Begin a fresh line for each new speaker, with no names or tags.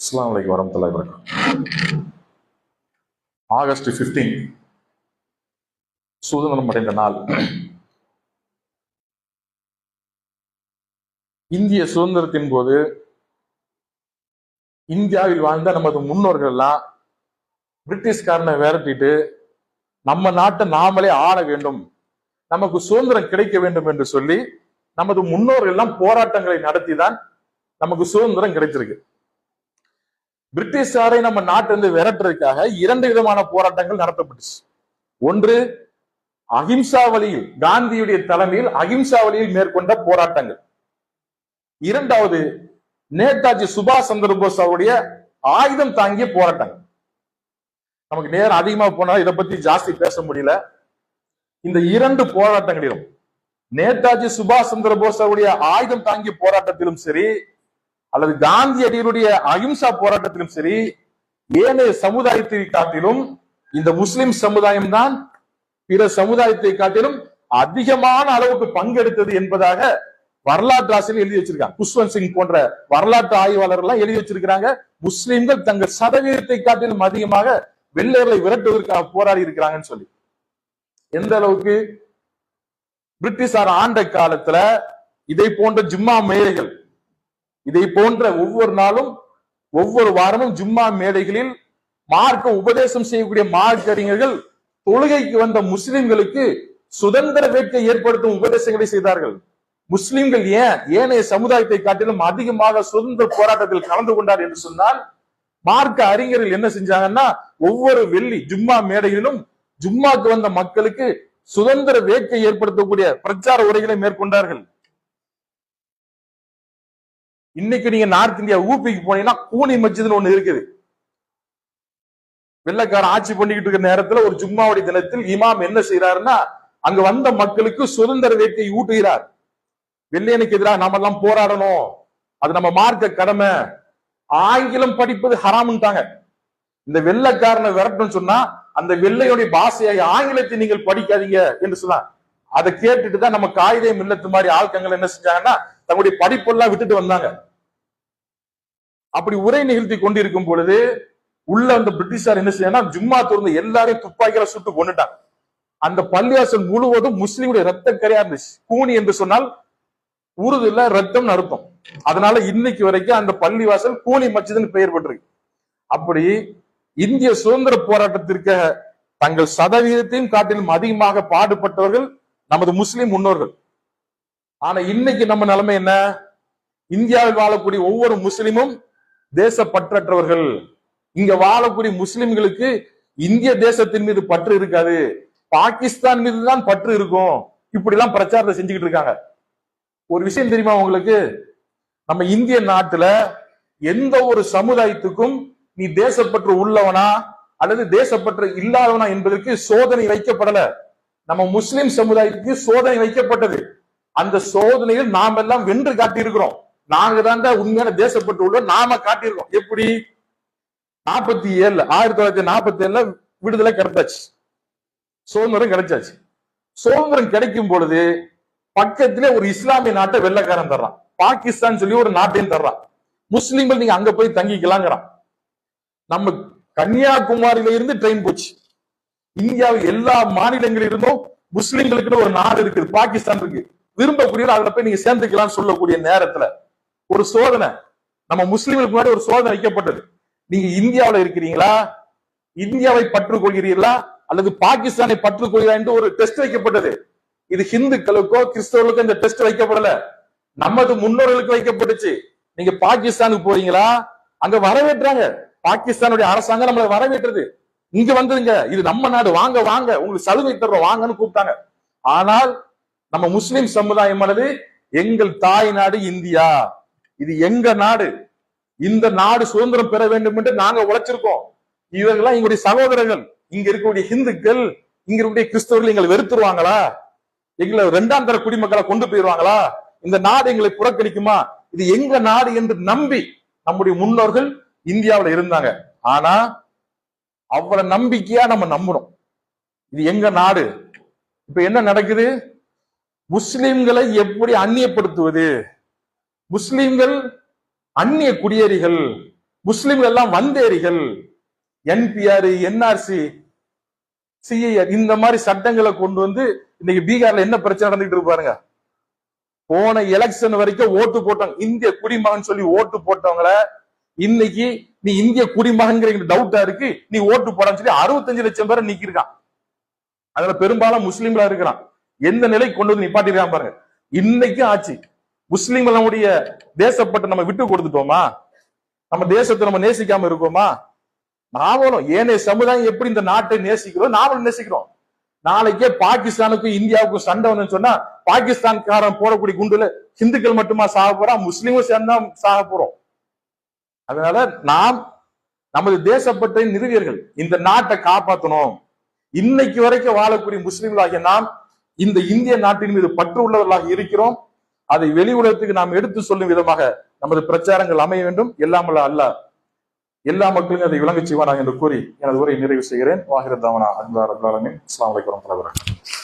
அஸ்லாம் வலைக்கு வரமத்துல்லாஹி வரகாத்துஹு ஆகஸ்ட் 15 சுதந்திரம் அடைந்த நாள். இந்திய சுதந்திரத்தின் போது இந்தியாவில் வாழ்ந்த நமது முன்னோர்கள் எல்லாம் பிரிட்டிஷ்காரனை விரட்டிட்டு நம்ம நாட்டை நாமளே ஆள வேண்டும் நமக்கு சுதந்திரம் கிடைக்க வேண்டும் என்று சொல்லி நமது முன்னோர்கள் எல்லாம் போராட்டங்களை நடத்தி தான் நமக்கு சுதந்திரம் கிடைச்சிருக்கு. பிரிட்டிஷாரை நம்ம நாட்டிலிருந்து விரட்டுறதுக்காக இரண்டு விதமான போராட்டங்கள் நடத்தப்பட்டுச்சு. ஒன்று அகிம்சா வழியில் காந்தியுடைய தலைமையில் அகிம்சா வழியில் மேற்கொண்ட போராட்டங்கள். இரண்டாவது நேதாஜி சுபாஷ் சந்திர போஸ் அவருடைய ஆயுதம் தாங்கிய போராட்டங்கள். நமக்கு நேரம் அதிகமா போனா இதை பத்தி ஜாஸ்தி பேச முடியல. இந்த இரண்டு போராட்டங்களிலும் நேதாஜி சுபாஷ் சந்திர போஸ் அவருடைய ஆயுதம் தாங்கிய போராட்டத்திலும் சரி அல்லது காந்தியடிகளுடைய அகிம்சா போராட்டத்திலும் சரி ஏனைய சமுதாயத்தை காட்டிலும் இந்த முஸ்லிம் சமுதாயம் தான் பிற சமுதாயத்தை காட்டிலும் அதிகமான அளவுக்கு பங்கெடுத்தது என்பதாக வரலாற்று ஆசிரியர் எழுதி வச்சிருக்காங்க. குஷ்வந்த் சிங் போன்ற வரலாற்று ஆய்வாளர்கள் எல்லாம் எழுதி வச்சிருக்கிறாங்க. முஸ்லிம்கள் தங்கள் சதவீதத்தை காட்டிலும் அதிகமாக வெள்ளையர்களை விரட்டுவதற்காக போராடி இருக்கிறாங்கன்னு சொல்லி. எந்த அளவுக்கு பிரிட்டிஷார் ஆண்ட காலத்துல இதை போன்ற ஜிம்மா மேடைகள் இதை போன்ற ஒவ்வொரு நாளும் ஒவ்வொரு வாரமும் ஜும்மா மேடைகளில் மார்க்க உபதேசம் செய்யக்கூடிய மார்க் அறிஞர்கள் தொழுகைக்கு வந்த முஸ்லிம்களுக்கு சுதந்திர வேட்கை ஏற்படுத்தும் உபதேசங்களை செய்தார்கள். முஸ்லிம்கள் ஏன் ஏனைய சமுதாயத்தை காட்டிலும் அதிகமாக சுதந்திர போராட்டத்தில் கலந்து கொண்டார் என்று சொன்னால் மார்க்க அறிஞர்கள் என்ன செஞ்சாங்கன்னா ஒவ்வொரு வெள்ளி ஜும்மா மேடையிலும் ஜும்மாக்கு வந்த மக்களுக்கு சுதந்திர வேட்கை ஏற்படுத்தக்கூடிய பிரச்சார உரைகளை மேற்கொண்டார்கள். இன்னைக்கு நீங்க நார்த் இந்தியா ஊபிக்கு போனீங்கன்னா கூனி மச்சிதுன்னு ஒண்ணு இருக்குது. வெள்ளக்காரன் ஆட்சி பண்ணிக்கிட்டு இருக்கிற நேரத்துல ஒரு ஜும்மாவுடைய தினத்தில் இமாம் என்ன செய்யறாருன்னா அங்க வந்த மக்களுக்கு சுதந்திர வேட்கை ஊட்டுகிறார். வெள்ளையனுக்கு எதிராக நாம எல்லாம் போராடணும். அது நம்ம மார்க்க கடமை. ஆங்கிலம் படிப்பது ஹராம்ட்டாங்க இந்த வெள்ளைக்காரனை விரட்டணும் சொன்னா அந்த வெள்ளையுடைய பாஷையாகி ஆங்கிலத்தை நீங்கள் படிக்காதீங்க என்று சொன்னா அதை கேட்டுட்டு தான் நம்ம காகிதம் மில்லத்து மாதிரி ஆட்கங்கள் என்ன செஞ்சாங்கன்னா தங்களுடைய படிப்பெல்லாம் விட்டுட்டு வந்தாங்க. அப்படி உரை நிகழ்த்தி கொண்டிருக்கும் பொழுது உள்ள அந்த பிரிட்டிஷார் என்ன செய்யணும் ஜும்மா திறந்து எல்லாரையும் துப்பாக்கியால சுட்டு கொண்டுட்டாங்க அந்த பள்ளியாசல் முழுவதும் முஸ்லீமுடைய ரத்த கரையா இருந்துச்சு. கூனி என்று சொன்னால் உருதுல ரத்தம் அர்த்தம். அதனால இன்னைக்கு வரைக்கும் அந்த பள்ளிவாசல் கூனி மச்சதுன்னு பெயர் பெற்றிருக்கு. அப்படி இந்திய சுதந்திர போராட்டத்திற்கு தங்கள் சதவீதத்தையும் காட்டிலும் அதிகமாக பாடுபட்டவர்கள் நமது முஸ்லிம் முன்னோர்கள். ஆனா இன்னைக்கு நம்ம நிலைமை என்ன? இந்தியாவில் வாழக்கூடிய ஒவ்வொரு முஸ்லிமும் தேசப்பற்றற்றவர்கள். இங்க வாழக்கூடிய முஸ்லிம்களுக்கு இந்திய தேசத்தின் மீது பற்று இருக்காது. பாகிஸ்தான் மீது தான் பற்று இருக்கும். இப்படி எல்லாம் பிரச்சாரத்தை செஞ்சுக்கிட்டு இருக்காங்க. ஒரு விஷயம் தெரியுமா உங்களுக்கு? நம்ம இந்திய நாட்டுல எந்த ஒரு சமுதாயத்துக்கும் நீ தேசப்பற்று உள்ளவனா அல்லது தேசப்பற்று இல்லாதவனா என்பதற்கு சோதனை வைக்கப்படல. நம்ம முஸ்லிம் சமுதாயத்துக்கு சோதனை வைக்கப்பட்டது. அந்த சோதனையில் நாம் எல்லாம் வென்று காட்டியிருக்கிறோம். நாங்க தான் உண்மையான தேசப்பட்டு உள்ள நாம காட்டியிருக்கோம். எப்படி? நாற்பத்தி ஏழுல ஆயிரத்தி தொள்ளாயிரத்தி நாற்பத்தி ஏழுல விடுதலை கிடைச்சாச்சு. சுதந்திரம் கிடைச்சாச்சு. சுதந்திரம் கிடைக்கும் பொழுது பக்கத்திலே ஒரு இஸ்லாமிய நாட்டை வெள்ளக்காரன் தர்றான். பாகிஸ்தான் சொல்லி ஒரு நாட்டையும் தர்றான். முஸ்லீம்கள் நீங்க அங்க போய் தங்கிக்கலாங்கிறான். நம்ம கன்னியாகுமரியில இருந்து ட்ரெயின் போச்சு. இந்தியாவில் எல்லா மாநிலங்களில் இருந்தும் முஸ்லிம்களுக்குன்னு ஒரு நாடு இருக்குது. பாகிஸ்தான் இருக்கு. விரும்பக்கூடியவர் அதுல போய் நீங்க சேர்ந்துக்கலாம்னு சொல்லக்கூடிய நேரத்துல ஒரு சோதனை. நம்ம முஸ்லிம்களுக்கு முன்னாடி ஒரு சோதனை வைக்கப்பட்டது. நீங்க இந்தியாவில இருக்கிறீங்களா? இந்தியாவை பற்றுக் கொள்கிறீர்களா அல்லது பாகிஸ்தானை பற்றுக் கொள்கிறா என்று ஒரு டெஸ்ட் வைக்கப்பட்டது. இது ஹிந்துக்களுக்கோ கிறிஸ்தவர்களுக்கோ இந்த டெஸ்ட் வைக்கப்படல. நமது முன்னோர்களுக்கு வைக்கப்பட்டுச்சு. நீங்க பாகிஸ்தானுக்கு போறீங்களா? அங்க வரவேற்றாங்க. பாகிஸ்தானுடைய அரசாங்கம் நம்மளை வரவேற்றது. இங்க வந்துருங்க. இது நம்ம நாடு. வாங்க வாங்க. உங்களுக்கு சலுகை தர்றோம். வாங்கன்னு கூப்பிட்டாங்க. ஆனால் நம்ம முஸ்லிம் சமுதாயமானது எங்கள் தாய் நாடு இந்தியா. இது எங்க நாடு? இந்த நாடு சுதந்திரம் பெற வேண்டும் என்று நாங்க உழைச்சிருக்கோம். இவர்கள்லாம் எங்களுடைய சகோதரர்கள். இங்க இருக்கக்கூடிய ஹிந்துக்கள் இங்க இருக்கக்கூடிய கிறிஸ்தவர்கள் எங்களை வெறுத்துருவாங்களா? எங்களை இரண்டாம் தர குடிமக்களை கொண்டு போயிருவாங்களா இந்த நாடு எங்களை புறக்கணிக்குமா? இது எங்க நாடு என்று நம்பி நம்முடைய முன்னோர்கள் இந்தியாவில் இருந்தாங்க. ஆனா அவ்வளவு நம்பிக்கையா நம்ம நம்பணும் இது எங்க நாடு? இப்ப என்ன நடக்குது? முஸ்லிம்களை எப்படி அந்நியப்படுத்துவது? முஸ்லிம்கள் அந்நிய குடியேறிகள் முஸ்லிம்கள் எல்லாம் வந்தேறிகள் என்பிஆர் என்ஆர்சி சிஐஆர் இந்த மாதிரி சட்டங்களை கொண்டு வந்து இன்னைக்கு பீகார்ல என்ன பிரச்சனை நடந்துட்டு இருப்பாருங்க போன எலெக்ஷன் வரைக்கும் ஓட்டு போட்டாங்க. இந்திய குடிமகன் சொல்லி ஓட்டு போட்டவங்கள இன்னைக்கு நீ இந்திய குடிமகன்கிற டவுட்டா இருக்கு. நீ ஓட்டு போடான்னு சொல்லி அறுபத்தஞ்சு லட்சம் பேரை நீக்கிருக்கான். அதுல பெரும்பாலும் முஸ்லீம்களா இருக்கிறான். எந்த நிலை கொண்டு வந்து நிப்பாட்டிருக்கான் பாருங்க. இன்னைக்கும் ஆச்சு முஸ்லீம்கள் நம்முடைய தேசப்பட்டு நம்ம விட்டு கொடுத்துட்டோமா? நம்ம தேசத்தை நம்ம நேசிக்காம இருக்கோமா? நாமளும் ஏனைய சமுதாயம் எப்படி இந்த நாட்டை நேசிக்கிறோம் நாமளும் நேசிக்கிறோம். நாளைக்கே பாகிஸ்தானுக்கும் இந்தியாவுக்கும் சண்டை வந்து சொன்னா பாகிஸ்தான்காரன் போடக்கூடிய குண்டுல ஹிந்துக்கள் மட்டுமா சாக போறா? முஸ்லீமும் சேர்ந்தா சாக போறோம். அதனால நாம் நமது தேசப்பட்ட நிறுவியர்கள். இந்த நாட்டை காப்பாற்றணும் இன்னைக்கு வரைக்கும் வாழக்கூடிய முஸ்லீம்களாகிய நாம் இந்த இந்திய நாட்டின் மீது பற்று உள்ளவர்களாக இருக்கிறோம். அதை வெளி உலகத்துக்கு நாம் எடுத்து சொல்லும் விதமாக நமது பிரச்சாரங்கள் அமைய வேண்டும். எல்லாமல்ல அல்ல எல்லா மக்களும் அதை விளங்க செய்வானா என்று கூறி எனது உரையை நிறைவு செய்கிறேன். வாகிர தாவனா அல்லாஹ் அஸ்லாம் வலைக்கம் வரமத்துல்லாஹி